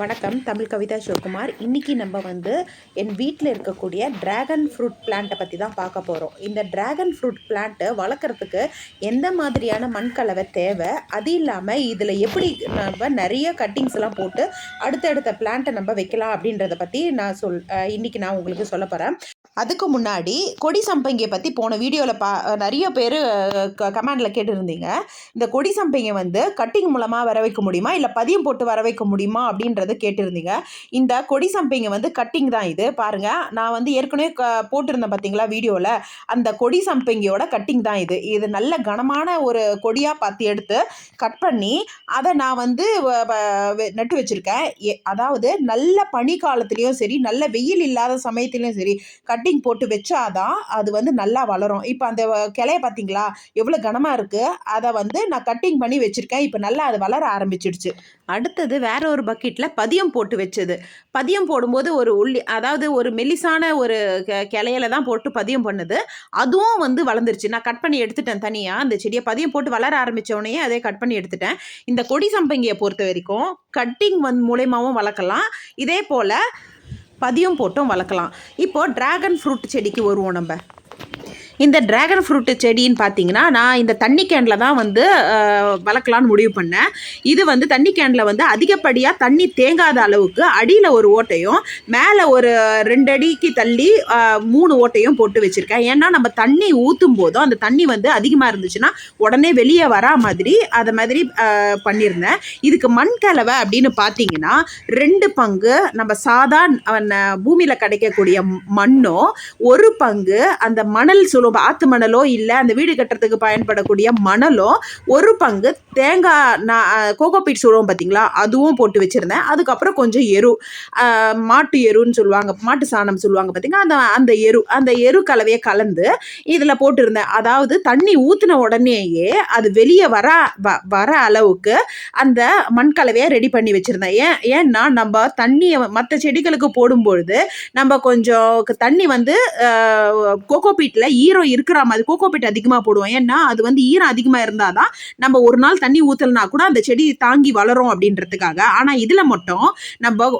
வணக்கம். தமிழ் கவிதா சிவகுமார். இன்றைக்கி நம்ம வந்து என் வீட்டில் இருக்கக்கூடிய ட்ராகன் ஃப்ரூட் பிளான்ட்டை பற்றி தான் பார்க்க போகிறோம் இந்த ட்ராகன் ஃப்ரூட் பிளான்ட்டு வளர்க்குறதுக்கு எந்த மாதிரியான மண் கலவை தேவை? அது இல்லாமல் இதில் எப்படி நம்ம நிறைய கட்டிங்ஸ் எல்லாம் போட்டு அடுத்தடுத்த பிளான்ட்டை நம்ம வைக்கலாம் அப்படின்றத பற்றி நான் சொல் இன்றைக்கி நான் உங்களுக்கு சொல்ல போகிறேன் அதுக்கு முன்னாடி கொடி சம்பங்கியை பற்றி போன வீடியோவில் பா நிறைய பேர் கமெண்டில் கேட்டிருந்தீங்க. இந்த கொடி சம்பங்கை வந்து கட்டிங் மூலமாக வர வைக்க முடியுமா? இல்லை பதியம் போட்டு வர வைக்க முடியுமா? அப்படின்றது கேட்டிருந்தீங்க. இந்த கொடி சம்பிங்க வந்து கட்டிங் தான் இது. பாருங்கள் நான் வந்து ஏற்கனவே க போட்டிருந்தேன் பார்த்தீங்களா வீடியோவில் அந்த கொடி சம்பிங்கியோட கட்டிங் தான் இது. இது நல்ல கனமான ஒரு கொடியாக பார்த்து எடுத்து கட் பண்ணி அதை நான் வந்து வ- நட்டு வச்சுருக்கேன். அதாவது நல்ல பனி காலத்துலேயும் சரி நல்ல வெயில் இல்லாத சமயத்துலேயும் சரி கட்டிங் போட்டு வச்சாதான் அது வந்து நல்லா வளரும். இப்போ அந்த கிளைய பார்த்தீங்களா எவ்வளோ கனமாக இருக்குது அதை வந்து நான் கட்டிங் பண்ணி வச்சுருக்கேன். இப்போ நல்லா அது வளர ஆரம்பிச்சிடுச்சு. அடுத்தது வேற ஒரு பக்கெட்டில் பதியம் போட்டு வச்சது. பதியம் போடும்போது ஒரு உள்ளி அதாவது ஒரு மெலிசான ஒரு கெ- கிளையில தான் போட்டு பதியம் பண்ணுது. அதுவும் வந்து வளர்ந்துருச்சு. நான் கட் பண்ணி எடுத்துட்டேன் தனியாக அந்த செடியை பதியம் போட்டு வளர ஆரம்பிச்ச உடனே அதே கட் பண்ணி எடுத்துட்டேன். இந்த கொடி சம்பங்கியை பொறுத்த வரைக்கும் கட்டிங் வந்து மூலயமாவும் வளர்க்கலாம். இதே போல் பதியம் போட்டும் வளர்க்கலாம். இப்போது டிராகன் ஃப்ரூட் செடிக்கு வருவோம் நம்ம. இந்த ட்ராகன் ஃப்ரூட்டு செடின்னு பார்த்தீங்கன்னா நான் இந்த தண்ணி கேனில் தான் வந்து வளர்க்கலான்னு முடிவு பண்ணேன். இது வந்து தண்ணி கேனில் வந்து அதிகப்படியாக தண்ணி தேங்காத அளவுக்கு அடியில் ஒரு ஓட்டையும் மேலே ஒரு ரெண்டு அடிக்கு தள்ளி மூணு ஓட்டையும் போட்டு வச்சுருக்கேன். ஏன்னா நம்ம தண்ணி ஊற்றும் போதும் அந்த தண்ணி வந்து அதிகமாக இருந்துச்சுன்னா உடனே வெளியே வரா மாதிரி அதை மாதிரி பண்ணியிருந்தேன் இதுக்கு மண் கலவை அப்படின்னு பார்த்தீங்கன்னா ரெண்டு பங்கு நம்ம சாதா பூமியில் கிடைக்கக்கூடிய மண்ணோ ஒரு பங்கு அந்த மணல் சுழ சொல்லுவோம் ஆத்து மணலோ இல்லை அந்த வீடு கட்டுறதுக்கு பயன்படக்கூடிய மணலோ ஒரு பங்கு தேங்காய் நான் கோகோபீட் சொல்லுவோம் பார்த்தீங்களா அதுவும் போட்டு வச்சுருந்தேன். அதுக்கப்புறம் கொஞ்சம் எரு மாட்டு எருன்னு சொல்லுவாங்க. மாட்டு சாணம் சொல்லுவாங்க பார்த்தீங்களா அந்த அந்த எரு அந்த எரு கலவையை கலந்து இதில் போட்டிருந்தேன். அதாவது தண்ணி ஊற்றின உடனேயே அது வெளியே வர வ- வர அளவுக்கு அந்த மண் கலவையை ரெடி பண்ணி வச்சுருந்தேன். ஏன் ஏன்னா நம்ம தண்ணியை மற்ற செடிகளுக்கு போடும்பொழுது நம்ம கொஞ்சம் தண்ணி வந்து கோகோபீட்டில் ஈரம் இருக்கிற மாதிரி கோகோபீட் அதிகமாக போடுவோம். ஏன்னா அது வந்து ஈரம் அதிகமாக இருந்தால் தான் நம்ம ஒரு நாள் தண்ணி ஊற்றலனா கூட அந்த செடி தாங்கி வளரும் அப்படின்றதுக்காக. ஆனால் இதில் மட்டும் நம்ம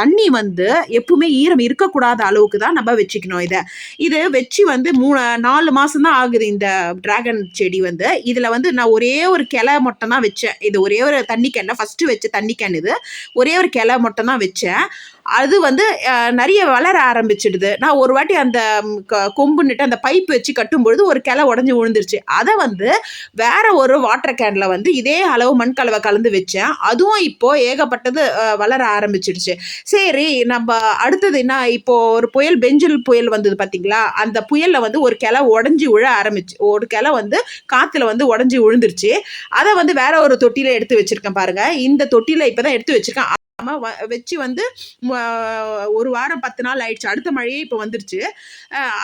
தண்ணி வந்து எப்பவுமே ஈரம் இருக்கக்கூடாத அளவுக்கு தான் நம்ம வச்சுக்கணும் இதை. இது வச்சு வந்து மூணு நாலு மாதம் தான் ஆகுது இந்த டிராகன் செடி வந்து. இதில் வந்து நான் ஒரே ஒரு கிளை மட்டும் தான் வச்சேன். இது ஒரே ஒரு தண்ணி கேன் ஃபஸ்ட்டு வச்ச தண்ணி கேன் இது. ஒரே ஒரு கிளை மட்டும் தான் வச்சேன். அது வந்து நிறைய வளர ஆரம்பிச்சிடுது. நான் ஒரு வாட்டி அந்த க- கொம்புன்னுட்டு அந்த பைப் வச்சு கட்டும்பொழுது ஒரு கிளை உடஞ்சி விழுந்துருச்சு. அதை வந்து வேற ஒரு வாட்டர் கேனில் வந்து இதே அளவு மண் கலவை கலந்து வச்சேன். அதுவும் இப்போ ஏகப்பட்டது வளர ஆரம்பிச்சிடுச்சு. சரி நம்ம அடுத்தது என்ன இப்போ ஒரு புயல் பெஞ்சில் புயல் வந்தது பார்த்தீங்களா அந்த புயலில் வந்து ஒரு கிளை உடஞ்சி விழ ஆரம்பிச்சு ஒரு கிளை வந்து காற்றுல வந்து உடஞ்சி விழுந்துருச்சு. அதை வந்து வேற ஒரு தொட்டியில் எடுத்து வச்சுருக்கேன் பாருங்கள் இந்த தொட்டியில் இப்போ தான் எடுத்து வச்சுருக்கேன். வச்சு வந்து ஒரு வாரம் பத்து நாள் ஆயிடுச்சு. அடுத்த மழையே இப்போ வந்துருச்சு.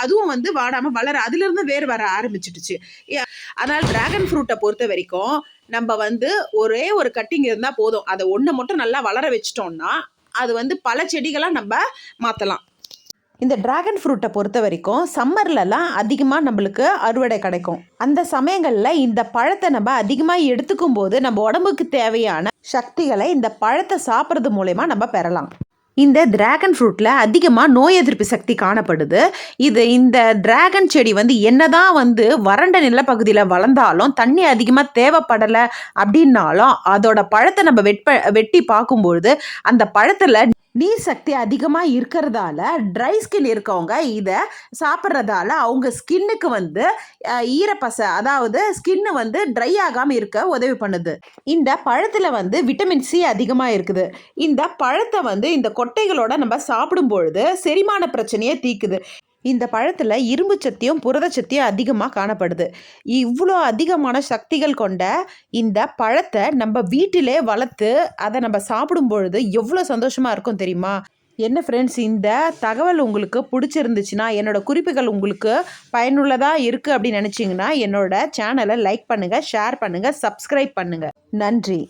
அதுவும் வந்து வாடாமல் வளர அதுலேருந்து வேர் வர ஆரம்பிச்சிடுச்சு. அதனால் ட்ராகன் ஃப்ரூட்டை பொறுத்த வரைக்கும் நம்ம வந்து ஒரே ஒரு கட்டிங் இருந்தால் போதும். அதை ஒன்று மட்டும் நல்லா வளர வச்சிட்டோம்னா அது வந்து பல செடிகளாக நம்ம மாற்றலாம் இந்த டிராகன் ஃப்ரூட்டை பொறுத்த வரைக்கும் சம்மர்லலாம் அதிகமாக நம்மளுக்கு அறுவடை கிடைக்கும். அந்த சமயங்களில் இந்த பழத்தை நம்ம அதிகமாக எடுத்துக்கும் போது நம்ம உடம்புக்கு தேவையான சக்திகளை இந்த பழத்தை சாப்பிட்றது மூலயமா நம்ம பெறலாம். இந்த டிராகன் ஃப்ரூட்டில் அதிகமாக நோய் எதிர்ப்பு சக்தி காணப்படுது. இது இந்த டிராகன் செடி வந்து என்னதான் வந்து வறண்ட நிலப்பகுதியில் வளர்ந்தாலும் தண்ணி அதிகமாக தேவைப்படலை அப்படின்னாலும் அதோட பழத்தை நம்ம வெட்ப வெட்டி பார்க்கும்பொழுது அந்த பழத்தில் நீர் சக்தி அதிகமாக இருக்கிறதால ட்ரை ஸ்கின் இருக்கவங்க இதை சாப்பிட்றதால அவங்க ஸ்கின்னுக்கு வந்து அஹ், ஈரப்பசை அதாவது ஸ்கின்னு வந்து ட்ரை ஆகாமல் இருக்க உதவி பண்ணுது. இந்த பழத்தில் வந்து விட்டமின் சி அதிகமாக இருக்குது. இந்த பழத்தை வந்து இந்த கொட்டைகளோட நம்ம சாப்பிடும் பொழுது செரிமான பிரச்சனையை தீக்குது. இந்த பழத்தில் இரும்பு சத்தியும் புரதச்சத்தியும் அதிகமாக காணப்படுது. இவ்வளோ அதிகமான சக்திகள் கொண்ட இந்த பழத்தை நம்ம வீட்டிலே வளர்த்து அதை நம்ம சாப்பிடும் பொழுது எவ்வளோ சந்தோஷமாக இருக்கும் தெரியுமா? என்ன ஃப்ரெண்ட்ஸ் இந்த தகவல் உங்களுக்கு பிடிச்சிருந்துச்சுன்னா என்னோடய குறிப்புகள் உங்களுக்கு பயனுள்ளதாக இருக்குது அப்படின்னு நினச்சிங்கன்னா என்னோடய சேனலை லைக் பண்ணுங்கள் ஷேர் பண்ணுங்கள் சப்ஸ்கிரைப் பண்ணுங்கள் நன்றி.